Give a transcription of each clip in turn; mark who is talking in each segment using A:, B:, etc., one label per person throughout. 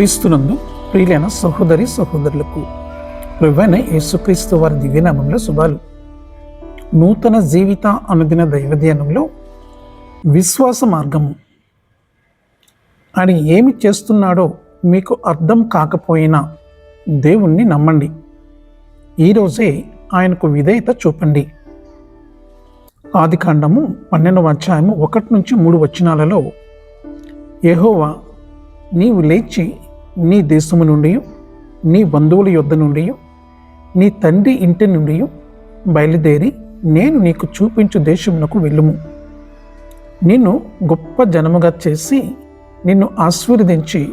A: క్రీస్తునందు ప్రియులైన సహోదరి సహోదరులకు ప్రభువైన యేసుక్రీస్తు వారి దివ్యనామంలో శుభాలు. నూతన జీవిత అనుదిన దైవధ్యానంలో విశ్వాస మార్గము. ఆయన ఏమి చేస్తున్నాడో మీకు అర్థం కాకపోయినా దేవుణ్ణి నమ్మండి. ఈరోజే ఆయనకు విధేయత చూపండి. ఆదికాండము పన్నెండవ అధ్యాయము ఒకటి నుంచి మూడు వచనాలలో యహోవా నీవు లేచి నీ దేశము నుండి నీ బంధువుల యొద్ద నుండి నీ తండ్రి ఇంటి నుండి బయలుదేరి నేను నీకు చూపించు దేశమునకు వెళ్ళుము. నిన్ను గొప్ప జనముగా చేసి నిన్ను ఆశీర్వదించి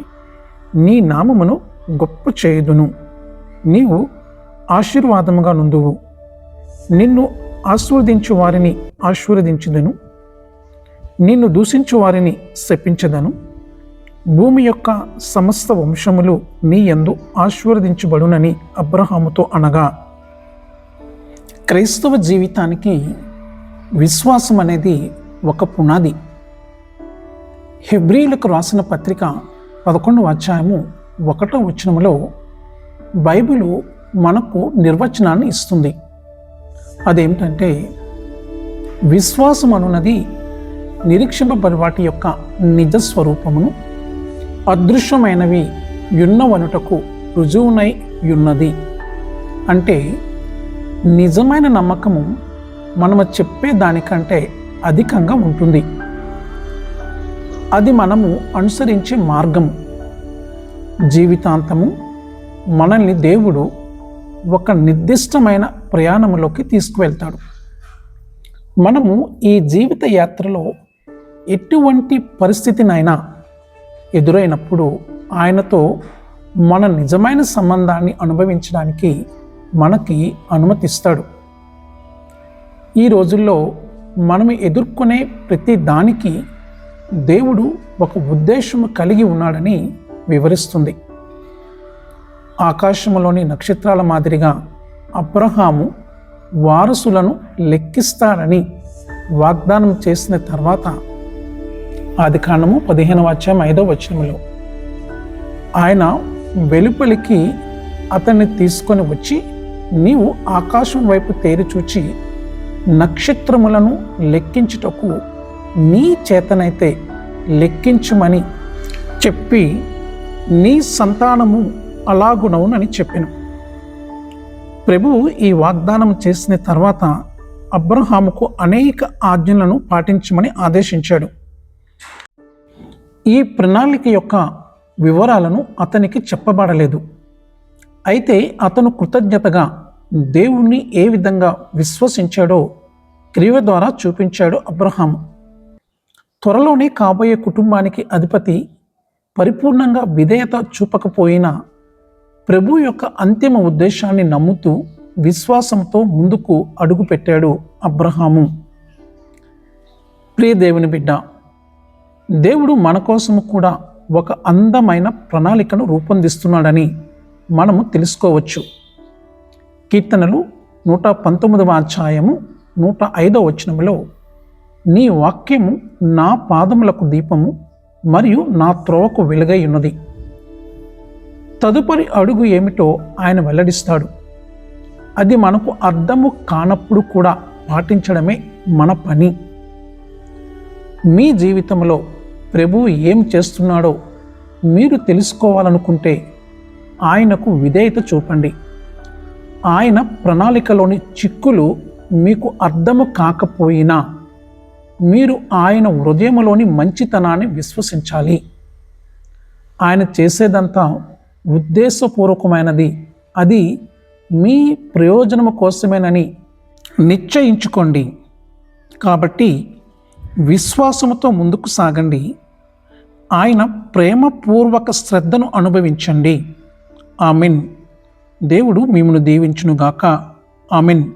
A: నీ నామమును గొప్ప చేయుదును. నీవు ఆశీర్వాదముగా నుందువు నిన్ను ఆశీర్వదించు వారిని ఆశీర్వదించుదను. నిన్ను దూషించు వారిని శపించదను. భూమి యొక్క సమస్త వంశములు నీ ఎందు ఆశీర్వదించబడునని అబ్రహాముతో అనగా క్రైస్తవ జీవితానికి విశ్వాసం అనేది ఒక పునాది. హెబ్రిలకు రాసిన పత్రిక పదకొండవ అధ్యాయము ఒకటో వచనములో బైబిలు మనకు నిర్వచనాన్ని ఇస్తుంది. అదేమిటంటే విశ్వాసం అనున్నది నిరీక్షింపబడి వాటి యొక్క నిజ స్వరూపమును అదృశ్యమైనవి యున్నవనుటకు రుజువునై యున్నది. అంటే నిజమైన నమ్మకము మనము చెప్పే దానికంటే అధికంగా ఉంటుంది. అది మనము అనుసరించే మార్గము. జీవితాంతము మనల్ని దేవుడు ఒక నిర్దిష్టమైన ప్రయాణంలోకి తీసుకువెళ్తాడు. మనము ఈ జీవిత యాత్రలో ఎటువంటి పరిస్థితినైనా ఎదురైనప్పుడు ఆయనతో మన నిజమైన సంబంధాన్ని అనుభవించడానికి మనకి అనుమతిస్తాడు. ఈ రోజుల్లో మనం ఎదుర్కొనే ప్రతి దానికి దేవుడు ఒక ఉద్దేశం కలిగి ఉన్నాడని వివరిస్తుంది. ఆకాశంలోని నక్షత్రాల మాదిరిగా అబ్రహాము వారసులను లెక్కిస్తాడని వాగ్దానం చేసిన తర్వాత ఆది కాండము పదిహేను అధ్యాయం ఐదో వచనములో. ఆయన వెలుపలికి అతన్ని తీసుకొని వచ్చి నీవు ఆకాశం వైపు తేరిచూచి నక్షత్రములను లెక్కించుటకు నీ చేతనైతే లెక్కించుమని చెప్పి నీ సంతానము అలాగునవునని చెప్పాను. ప్రభువు ఈ వాగ్దానం చేసిన తర్వాత అబ్రహాముకు అనేక ఆజ్ఞలను పాటించమని ఆదేశించాడు. ఈ ప్రణాళిక యొక్క వివరాలను అతనికి చెప్పబడలేదు. అయితే అతను కృతజ్ఞతగా దేవుణ్ణి ఏ విధంగా విశ్వసించాడో క్రియ ద్వారా చూపించాడు అబ్రహాము. త్వరలోనే కాబోయే కుటుంబానికి అధిపతి పరిపూర్ణంగా విధేయత చూపకపోయినా ప్రభు యొక్క అంతిమ ఉద్దేశాన్ని నమ్ముతూ విశ్వాసంతో ముందుకు అడుగుపెట్టాడు అబ్రహాము. ప్రియ దేవుని బిడ్డ దేవుడు మన కోసము కూడా ఒక అందమైన ప్రణాళికను రూపొందిస్తున్నాడని మనము తెలుసుకోవచ్చు. కీర్తనలు నూట పంతొమ్మిదవ అధ్యాయము నూట ఐదవ వచనములో నీ వాక్యము నా పాదములకు దీపము మరియు నా త్రోవకు వెలుగై ఉన్నది. తదుపరి అడుగు ఏమిటో ఆయన వెల్లడిస్తాడు. అది మనకు అర్థము కానప్పుడు కూడా పాటించడమే మన పని. మీ జీవితంలో ప్రభువు ఏం చేస్తున్నాడో మీరు తెలుసుకోవాలనుకుంటే ఆయనకు విధేయత చూపండి. ఆయన ప్రణాళికలోని చిక్కులు మీకు అర్థము కాకపోయినా మీరు ఆయన హృదయంలోని మంచితనాన్ని విశ్వసించాలి. ఆయన చేసేదంతా ఉద్దేశపూర్వకమైనది. అది మీ ప్రయోజనము కోసమేనని నిశ్చయించుకోండి. కాబట్టి విశ్వాసముతో ముందుకు సాగండి. ఆయన ప్రేమపూర్వక శ్రద్ధను అనుభవించండి. ఆమెన్. దేవుడు మిమ్మను దీవించునుగాక. ఆమెన్.